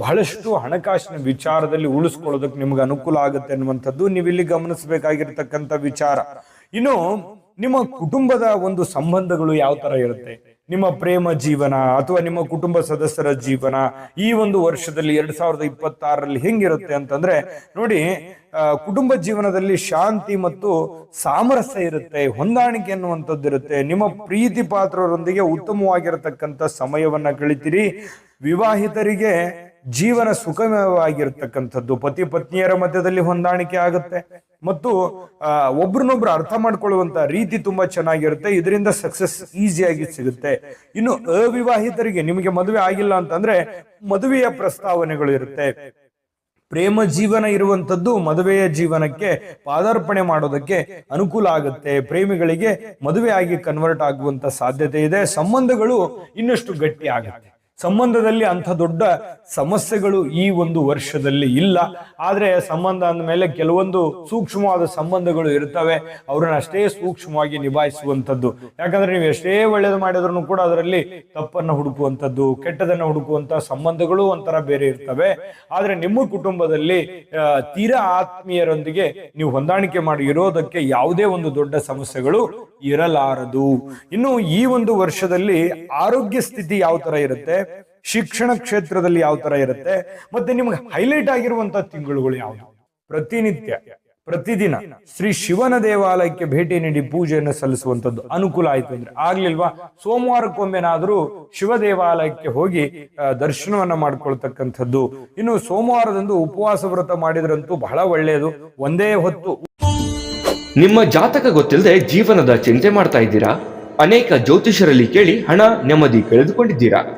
ಬಹಳಷ್ಟು ಹಣಕಾಸಿನ ವಿಚಾರದಲ್ಲಿ ಉಳಿಸ್ಕೊಳ್ಳೋದಕ್ಕೆ ನಿಮ್ಗೆ ಅನುಕೂಲ ಆಗುತ್ತೆ ಅನ್ನುವಂಥದ್ದು ನೀವಿಲ್ಲಿ ಗಮನಿಸಬೇಕಾಗಿರ್ತಕ್ಕಂಥ ವಿಚಾರ. ಇನ್ನು ನಿಮ್ಮ ಕುಟುಂಬದ ಒಂದು ಸಂಬಂಧಗಳು ಯಾವ ತರ ಇರುತ್ತೆ? ನಿಮ್ಮ ಪ್ರೇಮ ಜೀವನ ಅಥವಾ ನಿಮ್ಮ ಕುಟುಂಬ ಸದಸ್ಯರ ಜೀವನ ಈ ಒಂದು ವರ್ಷದಲ್ಲಿ ಎರಡ್ ಸಾವಿರದ ಇಪ್ಪತ್ತಾರರಲ್ಲಿ ಹೆಂಗಿರುತ್ತೆ ಅಂತಂದ್ರೆ, ನೋಡಿ ಕುಟುಂಬ ಜೀವನದಲ್ಲಿ ಶಾಂತಿ ಮತ್ತು ಸಾಮರಸ್ಯ ಇರುತ್ತೆ, ಹೊಂದಾಣಿಕೆ ಅನ್ನುವಂಥದ್ದು ಇರುತ್ತೆ. ನಿಮ್ಮ ಪ್ರೀತಿ ಪಾತ್ರರೊಂದಿಗೆ ಉತ್ತಮವಾಗಿರತಕ್ಕಂಥ ಸಮಯವನ್ನ ಕಳಿತೀರಿ. ವಿವಾಹಿತರಿಗೆ ಜೀವನ ಸುಖಮವಾಗಿರ್ತಕ್ಕಂಥದ್ದು ಪತಿ ಪತ್ನಿಯರ ಮಧ್ಯದಲ್ಲಿ ಹೊಂದಾಣಿಕೆ ಆಗುತ್ತೆ. ಮತ್ತು ಒಬ್ರನ್ನೊಬ್ರು ಅರ್ಥ ಮಾಡ್ಕೊಳ್ಳುವಂತ ರೀತಿ ತುಂಬಾ ಚೆನ್ನಾಗಿರುತ್ತೆ. ಇದರಿಂದ ಸಕ್ಸಸ್ ಈಸಿಯಾಗಿ ಸಿಗುತ್ತೆ. ಇನ್ನು ಅವಿವಾಹಿತರಿಗೆ ನಿಮಗೆ ಮದುವೆ ಆಗಿಲ್ಲ ಅಂತಂದ್ರೆ ಮದುವೆಯ ಪ್ರಸ್ತಾವನೆಗಳು ಇರುತ್ತೆ. ಪ್ರೇಮ ಜೀವನ ಇರುವಂತದ್ದು ಮದುವೆಯ ಜೀವನಕ್ಕೆ ಪಾದಾರ್ಪಣೆ ಮಾಡೋದಕ್ಕೆ ಅನುಕೂಲ ಆಗುತ್ತೆ. ಪ್ರೇಮಿಗಳಿಗೆ ಮದುವೆ ಆಗಿ ಕನ್ವರ್ಟ್ ಆಗುವಂತ ಸಾಧ್ಯತೆ ಇದೆ. ಸಂಬಂಧಗಳು ಇನ್ನಷ್ಟು ಗಟ್ಟಿ ಆಗುತ್ತೆ. ಸಂಬಂಧದಲ್ಲಿ ಅಂಥ ದೊಡ್ಡ ಸಮಸ್ಯೆಗಳು ಈ ಒಂದು ವರ್ಷದಲ್ಲಿ ಇಲ್ಲ. ಆದರೆ ಸಂಬಂಧ ಅಂದಮೇಲೆ ಕೆಲವೊಂದು ಸೂಕ್ಷ್ಮವಾದ ಸಂಬಂಧಗಳು ಇರ್ತವೆ. ಅವ್ರನ್ನ ಅಷ್ಟೇ ಸೂಕ್ಷ್ಮವಾಗಿ ನಿಭಾಯಿಸುವಂಥದ್ದು. ಯಾಕಂದ್ರೆ ನೀವು ಎಷ್ಟೇ ಒಳ್ಳೇದು ಮಾಡಿದ್ರು ಕೂಡ ಅದರಲ್ಲಿ ತಪ್ಪನ್ನು ಹುಡುಕುವಂಥದ್ದು, ಕೆಟ್ಟದನ್ನ ಹುಡುಕುವಂತ ಸಂಬಂಧಗಳು ಒಂಥರ ಬೇರೆ ಇರ್ತವೆ. ಆದರೆ ನಿಮ್ಮ ಕುಟುಂಬದಲ್ಲಿ ತೀರಾ ಆತ್ಮೀಯರೊಂದಿಗೆ ನೀವು ಹೊಂದಾಣಿಕೆ ಮಾಡಿ ಇರೋದಕ್ಕೆ ಯಾವುದೇ ಒಂದು ದೊಡ್ಡ ಸಮಸ್ಯೆಗಳು ಇರಲಾರದು. ಇನ್ನು ಈ ಒಂದು ವರ್ಷದಲ್ಲಿ ಆರೋಗ್ಯ ಸ್ಥಿತಿ ಯಾವ ತರ ಇರುತ್ತೆ? ಶಿಕ್ಷಣ ಕ್ಷೇತ್ರದಲ್ಲಿ ಯಾವ ತರ ಇರುತ್ತೆ? ಮತ್ತೆ ನಿಮ್ಗೆ ಹೈಲೈಟ್ ಆಗಿರುವಂತ ತಿಂಗಳುಗಳು ಯಾವುದು? ಪ್ರತಿನಿತ್ಯ, ಪ್ರತಿದಿನ ಶ್ರೀ ಶಿವನ ದೇವಾಲಯಕ್ಕೆ ಭೇಟಿ ನೀಡಿ ಪೂಜೆಯನ್ನು ಸಲ್ಲಿಸುವಂತದ್ದು ಅನುಕೂಲ ಆಯ್ತು ಅಂದ್ರೆ ಆಗ್ಲಿಲ್ವಾ? ಸೋಮವಾರಕ್ಕೊಮ್ಮೆನಾದ್ರೂ ಶಿವ ದೇವಾಲಯಕ್ಕೆ ಹೋಗಿ ದರ್ಶನವನ್ನ ಮಾಡ್ಕೊಳ್ತಕ್ಕಂಥದ್ದು. ಇನ್ನು ಸೋಮವಾರದಂದು ಉಪವಾಸ ವ್ರತ ಮಾಡಿದ್ರಂತೂ ಬಹಳ ಒಳ್ಳೆಯದು ಒಂದೇ ಹೊತ್ತು. ನಿಮ್ಮ ಜಾತಕ ಗೊತ್ತಿಲ್ಲದೆ ಜೀವನದ ಚಿಂತೆ ಮಾಡ್ತಾ ಇದ್ದೀರಾ? ಅನೇಕ ಜ್ಯೋತಿಷರಲ್ಲಿ ಕೇಳಿ ಹಣ ನೆಮ್ಮದಿ ಕಳೆದುಕೊಂಡಿದ್ದೀರಾ?